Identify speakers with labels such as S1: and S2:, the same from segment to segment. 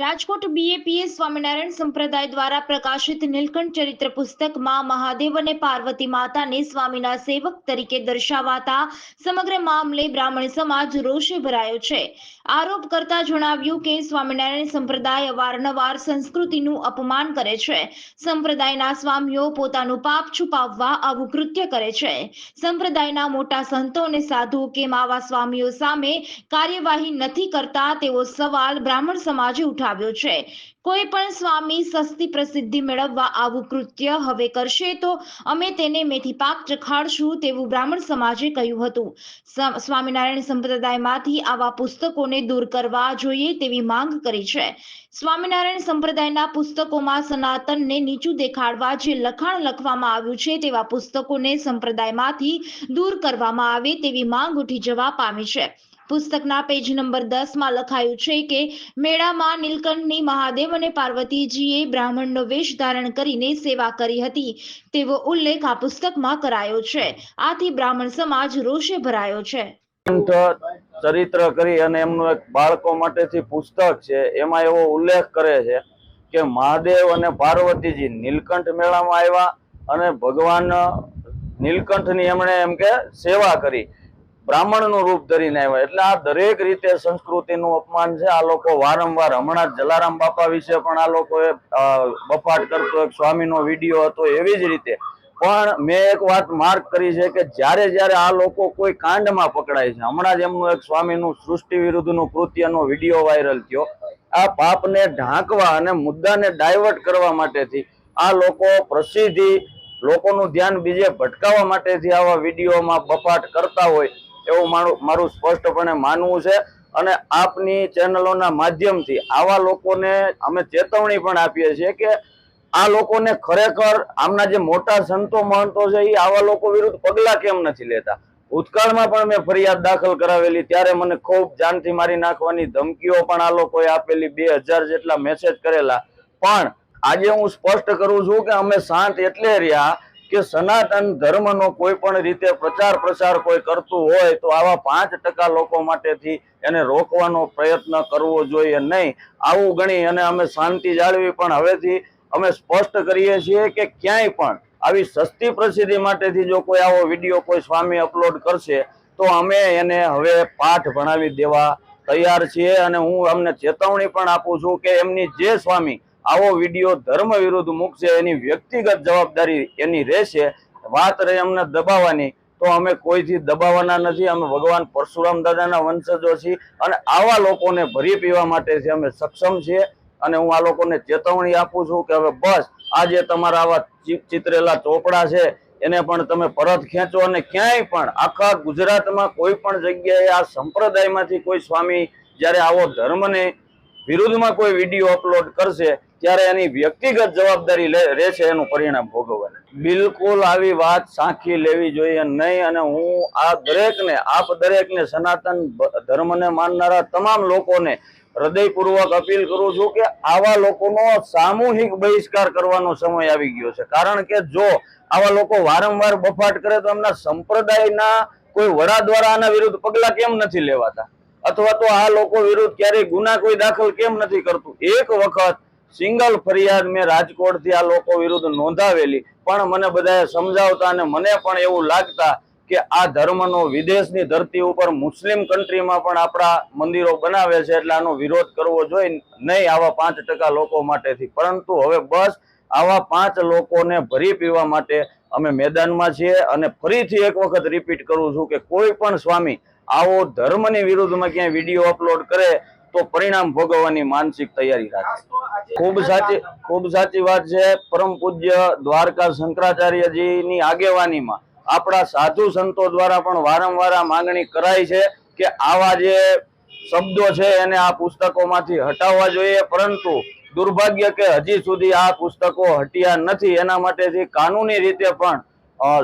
S1: રાજકોટ બીએપીએ સ્વામિનારાયણ સંપ્રદાય દ્વારા પ્રકાશિત નીલકંઠ ચરિત્ર પુસ્તકમાં મહાદેવ અને પાર્વતી માતાને સ્વામીના સેવક તરીકે દર્શાવાતા સમગ્ર મામલે બ્રાહ્મણ સમાજ રોષે ભરાયો છે. આરોપ કરતા જણાવ્યું કે સ્વામિનારાયણ સંપ્રદાય અવારનવાર સંસ્કૃતિનું અપમાન કરે છે. સંપ્રદાયના સ્વામીઓ પોતાનું પાપ છુપાવવા આવું કૃત્ય કરે છે. સંપ્રદાયના મોટા સંતો અને સાધુઓ કેમ આવા સ્વામીઓ સામે કાર્યવાહી નથી કરતા તેવો સવાલ બ્રાહ્મણ સમાજે ઉઠાવ્યો છે. કોઈ પણ સ્વામી સસ્તી પ્રસિદ્ધિ મેળવવા આવું કૃત્ય હવે કરશે તો અમે તેને મેથી પાક ચખાડશું તેવું બ્રાહ્મણ સમાજે કહ્યું હતું. સ્વામિનારાયણ સંપ્રદાયમાંથી આવા પુસ્તકોને દૂર કરવા જોઈએ તેવી માંગ કરી છે. સ્વામિનારાયણ સંપ્રદાયના પુસ્તકોમાં સનાતનને નીચું દેખાડવા જે લખાણ લખવામાં આવ્યું છે તેવા પુસ્તકોને સંપ્રદાયમાંથી દૂર કરવામાં આવે તેવી માંગ ઉઠી જવા પામી છે. પુસ્તકના પેજ નંબર દસમાં લખાયું છે કે, મેળામાં નીલકંઠની મહાદેવ અને પાર્વતીજીએ બ્રાહ્મણનો વેશ ધારણ કરીને સેવા કરી હતી. તેવો ઉલ્લેખ આ પુસ્તકમાં કરાયો છે. આથી બ્રાહ્મણ સમાજ રોષે ભરાયો છે.
S2: ચરિત્ર કરી અને એમનું એક બાળકો માટેથી પુસ્તક છે, એમાં એવો ઉલ્લેખ કરે છે કે મહાદેવ અને પાર્વતીજી નીલકંઠ મેળામાં આવ્યા અને ભગવાન નીલકંઠની એમણે એમ કે સેવા કરી. બ્રાહ્મણનું રૂપ ધરીને આવ્યા. એટલે આ દરેક રીતે સંસ્કૃતિનું અપમાન છે. આ લોકો વારંવાર, હમણાં જલારામ બાપા વિશે પણ આ લોકોએ બફાટ કરતો એક સ્વામીનો વીડિયો હતો એવી જ રીતે. પણ મેં એક વાત માર્ક કરી છે કે જ્યારે જ્યારે આ લોકો કોઈ કાંડમાં પકડાય છે, હમણાં જ એમનું એક સ્વામીનું સૃષ્ટિ વિરુદ્ધનું કૃત્યનો વીડિયો વાયરલ થયો. આ પાપને ઢાંકવા અને મુદ્દાને ડાયવર્ટ કરવા માટેથી આ લોકો પ્રસિદ્ધિ, લોકોનું ધ્યાન બીજે ભટકાવવા માટેથી આવા વિડીયોમાં બફાટ કરતા હોય. એવું મારું મારું સ્પષ્ટપણે માનવું છે. અને આપની ચેનલોના માધ્યમથી આવા લોકોને અમે ચેતવણી પણ આપીએ છીએ કે આ લોકોને ખરેખર આમના જે મોટા સંતો મહંતો છે એ આવા લોકો વિરુદ્ધ પગલાં કેમ નથી લેતા? ભૂતકાળમાં પણ મેં ફરિયાદ દાખલ કરાવેલી, ત્યારે મને ખૂબ જાનથી મારી નાખવાની ધમકીઓ પણ આ લોકોએ આપેલી, બે હજાર જેટલા મેસેજ કરેલા. પણ આજે હું સ્પષ્ટ કરું છું કે અમે શાંત એટલે રહ્યા કે સનાતન ધર્મનો કોઈ પણ રીતે પ્રચાર પ્રસાર કોઈ કરતું હોય તો આવા પાંચ ટકા લોકો માટેથી એને રોકવાનો પ્રયત્ન કરવો જોઈએ નહીં. આવું ગણી અને અમે શાંતિ જાળવી પણ હવેથી અમે સ્પષ્ટ કરીએ છીએ કે ક્યાંય પણ આવી સસ્તી પ્રસિદ્ધિ માટેથી જો કોઈ આવો વીડિયો કોઈ સ્વામી અપલોડ કરશે તો અમે એને હવે પાઠ ભણાવી દેવા તૈયાર છીએ અને હું અમને ચેતવણી પણ આપું છું કે એમની જે સ્વામી આવો વીડિયો ધર્મ વિરુદ્ધ મૂકશે, એની વ્યક્તિગત જવાબદારી એની રહેશે. વાત રહી અમને દબાવવાની, તો અમે કોઈથી દબાવવાના નથી, અમે ભગવાન પરશુરામ દાદાના વંશજો છીએ અને આવા લોકોને ભરી પીવા માટે છે અમે સક્ષમ છીએ અને હું આ લોકોને ચેતવણી આપું છું કે હવે બસ આ જે તમારા આવા ચિતરેલા ચોપડા છે, એને પણ તમે પરત ખેંચો અને ક્યાંય પણ, આખા ગુજરાતમાં કોઈ પણ જગ્યાએ આ સંપ્રદાયમાંથી કોઈ સ્વામી જ્યારે આવો ધર્મને વિરુદ્ધમાં કોઈ વીડિયો અપલોડ કરશે ત્યારે એની વ્યક્તિગત જવાબદારી લે- રહેશે, એનું પરિણામ ભોગવવાનું. બિલકુલ આવી વાત સાંખી લેવી જોઈએ નહીં અને હું આ દરેકને, આપ દરેકને સનાતન ધર્મને માનનારા તમામ લોકોને હૃદયપૂર્વક અપીલ કરું છું કે આવા લોકોનો સામૂહિક બહિષ્કાર કરવાનો સમય આવી ગયો છે. કારણ કે જો આવા લોકો વારંવાર બફાટ કરે તો એમના સંપ્રદાયના કોઈ વડા દ્વારા આના વિરુદ્ધ પગલાં કેમ નથી લેવાતા? અથવા તો આ લોકો વિરુદ્ધ ક્યારેય ગુના કોઈ દાખલ કેમ નથી કરતું? એક વખત સિંગલ ફરિયાદ મેં રાજકોટથી આ લોકો વિરુદ્ધ નોંધાવેલી. પણ મને બધાએ સમજાવતા અને મને પણ એવું લાગતા કે આ ધર્મનો વિદેશની ધરતી ઉપર મુસ્લિમ કન્ટ્રીમાં પણ આપણા મંદિરો બનાવે છે એટલે આનો વિરોધ કરવો જોઈએ નહીં આવા પાંચ ટકા લોકો માટેથી. પરંતુ હવે બસ આવા પાંચ લોકોને ભરી પીવા માટે અમે મેદાનમાં છીએ અને ફરીથી એક વખત રિપીટ કરું છું કે કોઈ પણ સ્વામી આવો ધર્મની વિરુદ્ધમાં ક્યાંય વીડિયો અપલોડ કરે તો પરિણામ ભોગવવાની માનસિક તૈયારી રાખે. ખૂબ સાચી ખૂબ સાચી વાત છે. પરમ પૂજ્ય દ્વારકા શંકરાચાર્યજીની આગેવાનીમાં આપણા સાધુ સંતો દ્વારા પણ વારંવાર માંગણી કરાઈ છે કે આવા જે શબ્દો છે એને આ પુસ્તકોમાંથી હટાવવા જોઈએ, પરંતુ દુર્ભાગ્ય કે હજી સુધી આ પુસ્તકો હટ્યા નથી. એના માટેથી કાનૂની રીતે પણ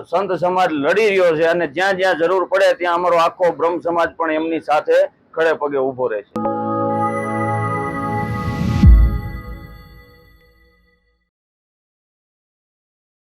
S2: સંત સમાજ લડી રહ્યો છે અને જ્યાં જ્યાં જરૂર પડે ત્યાં અમારો આખો બ્રહ્મ સમાજ પણ એમની સાથે ખડે પગે ઊભો રહે છે.